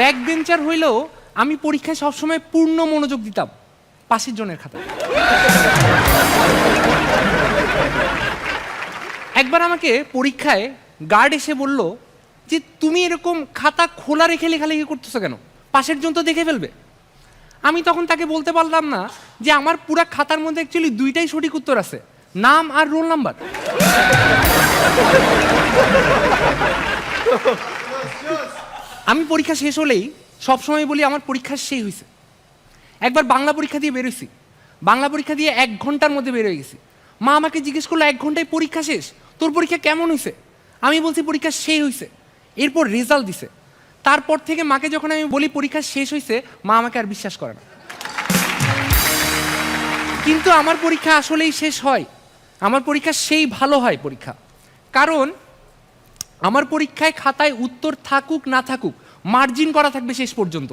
Back bencher হইলেও আমি পরীক্ষায় সবসময় পূর্ণ মনোযোগ দিতাম পাশের জনের খাতা একবার আমাকে পরীক্ষায় গার্ড এসে বলল যে তুমি এরকম খাতা খোলা রেখে লেখালেখি করতেছো কেন পাশের জন তো দেখে ফেলবে আমি তখন তাকে বলতে পারলাম না যে আমার পুরা খাতার মধ্যে অ্যাকচুয়ালি দুইটাই সঠিক উত্তর আছে নাম আর রোল নাম্বার আমি পরীক্ষা শেষ হলেই সবসময় বলি আমার পরীক্ষা শেষ হয়েছে একবার বাংলা পরীক্ষা দিয়ে বেরোইছি বাংলা পরীক্ষা দিয়ে এক ঘণ্টার মধ্যে বেরোয় গেছি। মা আমাকে জিজ্ঞেস করল, এক ঘন্টায় পরীক্ষা শেষ? তোর পরীক্ষা কেমন হয়েছে আমি বলছি, পরীক্ষা শেষ হয়েছে এরপর রেজাল্ট দিছে। তারপর থেকে মাকে যখন আমি বলি পরীক্ষা শেষ হয়েছে মা আমাকে আর বিশ্বাস করে না। কিন্তু আমার পরীক্ষা আসলেই শেষ হয়। আমার পরীক্ষা সেই ভালো হয় পরীক্ষা। কারণ আমার পরীক্ষায় খাতায় উত্তর থাকুক না থাকুক মার্জিন করা থাকবে শেষ পর্যন্ত।